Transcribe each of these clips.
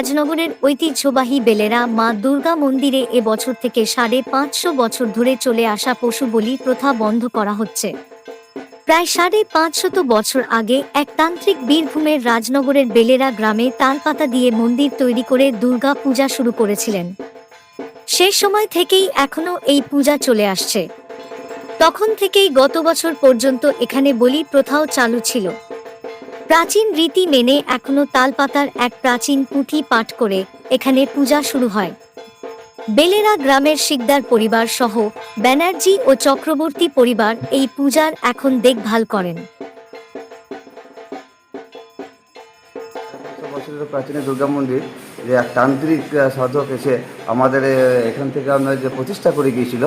রাজনগরের ঐতিহ্যবাহী বেলেরা মা দুর্গা মন্দিরে এ বছর থেকে সাড়ে পাঁচশো বছর ধরে চলে আসা পশু বলি প্রথা বন্ধ করা হচ্ছে। প্রায় সাড়ে পাঁচশত বছর আগে এক তান্ত্রিক বীরভূমের রাজনগরের বেলেরা গ্রামে তালপাতা দিয়ে মন্দির তৈরি করে দুর্গা পূজা শুরু করেছিলেন। সেই সময় থেকেই এখনও এই পূজা চলে আসছে। তখন থেকেই গত বছর পর্যন্ত এখানে বলি প্রথাও চালু ছিল। প্রাচীন রীতি মেনে এখনও তালপাতার এক প্রাচীন পুঁথি পাঠ করে এখানে পূজা শুরু হয়। বেলেরা গ্রামের শিকদার পরিবার সহ ব্যানার্জি ও চক্রবর্তী পরিবার এই পূজার এখন দেখভাল করেন। বছরের প্রাচীন দুর্গা মন্দির, যে এক তান্ত্রিক সাধক এসে আমাদের এখান থেকে আমরা যে প্রতিষ্ঠা করে গিয়েছিল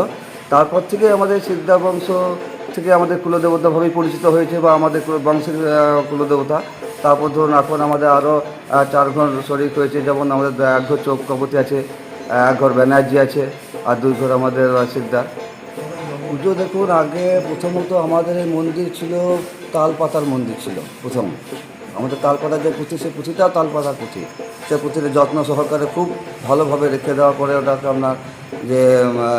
তারপর থেকে আমাদের সিদ্ধা বংশ থেকে আমাদের কুলদেবতাভাবেই পরিচিত হয়েছে বা আমাদের বংশের কুলদেবতা। তারপর ধরুন এখন আমাদের আরও চার ঘর শরিক হয়েছে, যেমন আমাদের এক ঘর চক্রবর্তী আছে, এক ঘর ব্যানার্জি আছে, আর দুই ঘর আমাদের সিকদার পুজো দেখুন, আগে প্রথমত আমাদের এই মন্দির ছিল তালপাতার মন্দির ছিল, প্রথম। আমাদের তালপাতার যে পুঁথি, সেই পুঁথিটাও তালপাতার পুঁথি। সে পুঁথির যত্ন সহকারে খুব ভালোভাবে রেখে দেওয়ার পরে ওটাকে আপনার যে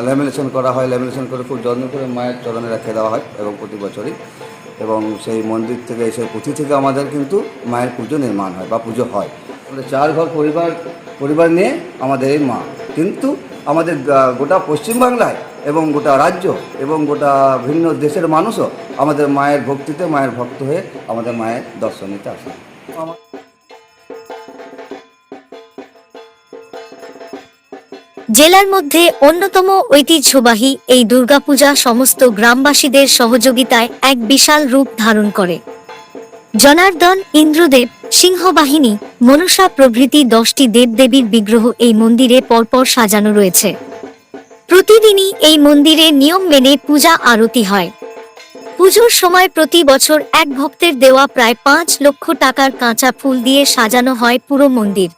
ল্যামিনেশন করা হয়, ল্যামিনেশন করে খুব যত্ন করে মায়ের চরণে রেখে দেওয়া হয় এবং প্রতি বছরই। এবং সেই মন্দির থেকে, সেই পুঁথি থেকে আমাদের কিন্তু মায়ের পুজো নির্মাণ হয় বা পুজো হয়। আমাদের চার ঘর পরিবার পরিবার নিয়ে আমাদের এই মা। কিন্তু আমাদের গোটা পশ্চিমবাংলায় এবং গোটা রাজ্য এবং গোটা ভিন্ন দেশের মানুষও আমাদের মায়ের ভক্তিতে, মায়ের ভক্ত হয়ে আমাদের মায়ের দর্শন নিতে আসে। আমার জেলার মধ্যে অন্যতম ঐতিহ্যবাহী এই দুর্গাপূজা সমস্ত গ্রামবাসীদের সহযোগিতায় এক বিশাল রূপ ধারণ করে। জনার্দন ইন্দ্রদেব সিংহবাহিনী মনসা প্রভৃতি দশটি দেবদেবীর বিগ্রহ এই মন্দিরে পরপর সাজানো রয়েছে। প্রতিদিনই এই মন্দিরে নিয়ম মেনে পূজা আরতি হয়। পুজোর সময় প্রতি বছর এক ভক্তের দেওয়া প্রায় পাঁচ লক্ষ টাকার কাঁচা ফুল দিয়ে সাজানো হয় পুরো মন্দির।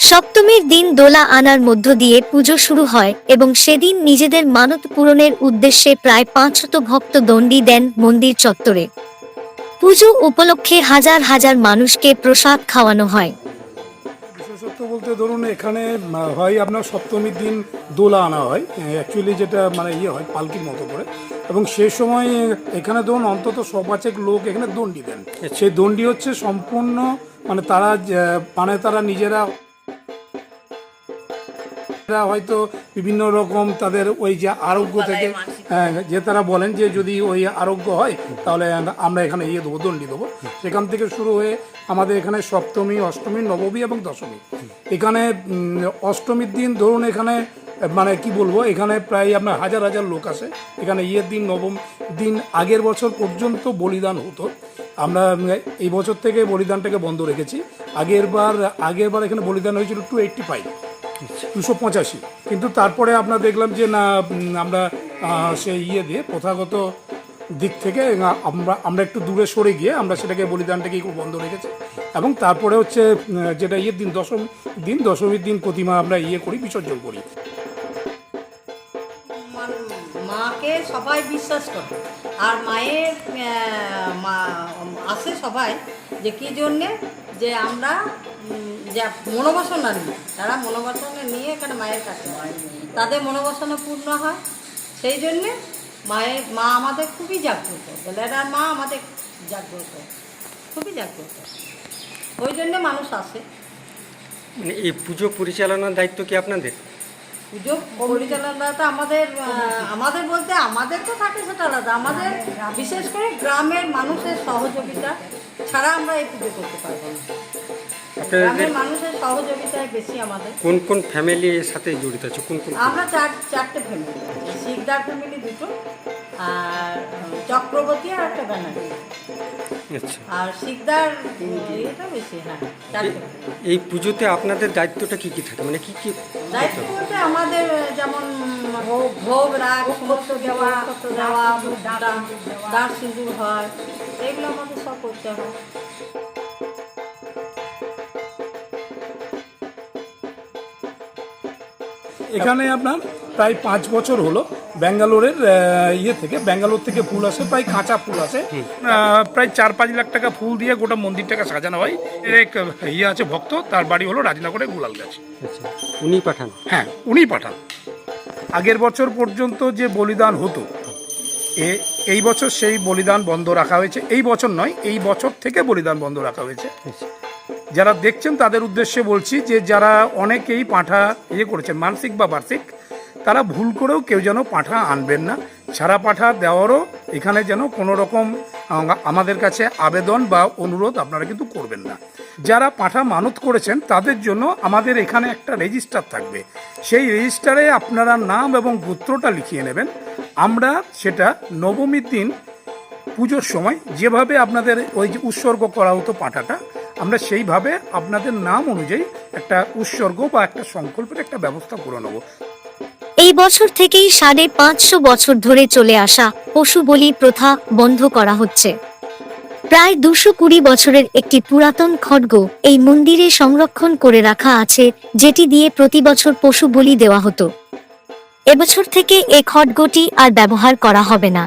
সপ্তমীর দিন দোলা আনার মধ্য দিয়ে পুজো শুরু হয় এবং সেদিন নিজেদের মানত পূরণের উদ্দেশ্যে প্রায় পাঁচশত ভক্ত দণ্ডি দেন মন্দির চত্বরে। পুজো উপলক্ষে হাজার হাজার মানুষকে প্রসাদ খাওয়ানো হয়। বিশেষত্ব বলতে ধরুন এখানে হয় আপনার সপ্তমীর দিন দোলা আনা হয় অ্যাকচুয়ালি যেটা মানে ইয়ে হয় পালকির মতো করে। এবং সেই সময় এখানে ধরুন অন্তত সবাচেক লোক এখানে দণ্ডি দেন। সেই দণ্ডি হচ্ছে সম্পূর্ণ মানে তারা মানে তারা নিজেরা তারা হয়তো বিভিন্ন রকম তাদের ওই যে আরোগ্য থেকে হ্যাঁ, যে তারা বলেন যে যদি ওই আরোগ্য হয় তাহলে আমরা এখানে ইয়ে দেবো দণ্ডি দেবো। সেখান থেকে শুরু হয়ে আমাদের এখানে সপ্তমী অষ্টমী নবমী এবং দশমী। এখানে অষ্টমীর দিন ধরুন এখানে মানে কি বলব এখানে প্রায় আপনার হাজার হাজার লোক আসে। এখানে ইয়ের দিন নবম দিন আগের বছর পর্যন্ত বলিদান হতো। আমরা এই বছর থেকে বলিদানটাকে বন্ধ রেখেছি। আগের বার আগের বার এখানে বলিদান হয়েছিল টু এইটটি ফাইভ দুশো পঁচাশি। কিন্তু তারপরে আমরা দেখলাম যে না আমরা সেই ইয়ে দিয়ে প্রথাগত দিক থেকে আমরা আমরা একটু দূরে সরে গিয়ে আমরা সেটাকে বলিদানটাকে খুব বন্ধ রেখেছি। এবং তারপরে হচ্ছে যেটা ইয়ের দিন, দশম দিন, দশমীর দিন প্রতিমা আমরা ইয়ে করি, বিসর্জন করি। মাকে সবাই বিশ্বাস করে। আর মায়ের আসে সবাই যে কী জন্যে? যে আমরা যা মনোবাসনা নিই তারা মনোবাসনা নিয়ে এখানে মায়ের কাছে হয় তাদের মনোবাসনা পূর্ণ হয়। সেই জন্যে মায়ের, মা আমাদের খুবই জাগ্রত। বেলার মা আমাদের জাগ্রত। খুবই জাগ্রত। ওই জন্যে মানুষ আসে। মানে এই পুজো পরিচালনার দায়িত্ব কি আপনাদের? পুজো পরিচালনাটা আমাদের আমাদের বলতে আমাদের তো থাকে সেটা আলাদা। আমাদের বিশেষ করে গ্রামের মানুষের সহযোগিতা ছাড়া আমরা এই পুজো করতে পারব না। গ্রামের মানুষের সহযোগিতায় বেশি আমাদের। কোন কোন ফ্যামিলির সাথে জড়িত আছে? কোন কোন আমরা চার চারটে ফ্যামিলি শিকদার ফ্যামিলি দুটো আর চক্রবর্তী আর একটা ব্যানার্জি। আচ্ছা। আর শিকদার এটা বেশি হ্যাঁ এই পুজোতে আপনাদের দায়িত্বটা কি কি থাকে? মানে কি কি দায়িত্ব বলতে আমাদের যেমন ভোগ ভোগ রাগ সমস্ত দেওয়া দেওয়া দাঁড় সিঁদুর হয় এগুলো আমাদের সব করতে হয়। এখানে আপনার প্রায় পাঁচ বছর হলো ব্যাঙ্গালোরের ইয়ে থেকে ব্যাঙ্গালোর থেকে ফুল আসে প্রায় কাঁচা ফুল আসে। প্রায় চার পাঁচ লাখ টাকা ফুল দিয়ে গোটা মন্দিরটাকে সাজানো হয়। এর এক ইয়ে আছে ভক্ত তার বাড়ি হলো রাজনগরে গুলাল গাছ। আচ্ছা উনি পাঠান? হ্যাঁ উনি পাঠান। আগের বছর পর্যন্ত যে বলিদান হতো এ এই বছর সেই বলিদান বন্ধ রাখা হয়েছে। এই বছর নয় এই বছর থেকে বলিদান বন্ধ রাখা হয়েছে। আচ্ছা। যারা দেখছেন, তাদের উদ্দেশ্যে বলছি যে যারা অনেকেই পাঁঠা ইয়ে করেছেন, মানসিক বা বার্ষিক, তারা ভুল করেও কেউ যেন পাঁঠা আনবেন না। ছাড়া পাঁঠা দেওয়ারও এখানে যেন কোনো রকম আমাদের কাছে আবেদন বা অনুরোধ আপনারা কিন্তু করবেন না। যারা পাঁঠা মানত করেছেন, তাদের জন্য আমাদের এখানে একটা রেজিস্টার থাকবে। সেই রেজিস্টারে আপনারা নাম এবং গোত্রটা লিখিয়ে নেবেন। আমরা সেটা নবমীর দিন পুজোর সময় যেভাবে আপনাদের ওই যে উৎসর্গ করা হতো পাঁঠাটা আমরা সেইভাবে আপনাদের নাম অনুযায়ী একটা উৎসর্গ বা একটা সংকল্পের একটা ব্যবস্থা করে নেব। এই বছর থেকেই সাড়ে পাঁচশো বছর ধরে চলে আসা পশু বলি প্রথা বন্ধ করা হচ্ছে। প্রায় দুশো কুড়ি বছরের একটি পুরাতন খড়গ এই মন্দিরে সংরক্ষণ করে রাখা আছে, যেটি দিয়ে প্রতি বছর পশু বলি দেওয়া হতো। এবছর থেকে এ খড়গটি আর ব্যবহার করা হবে না।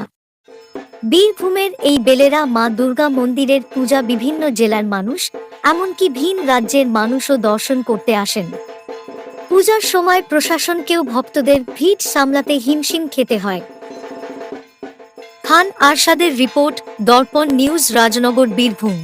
বীরভূমের এই বেলেরা মা দুর্গা মন্দিরের পূজা বিভিন্ন জেলার মানুষ, এমনকি ভিন রাজ্যের মানুষও দর্শন করতে আসেন। পূজার সময় প্রশাসনকেও ভক্তদের ভিড় সামলাতে হিমশিম খেতে হয়। খান আরশাদের রিপোর্ট, দর্পণ নিউজ, রাজনগর, বীরভূম।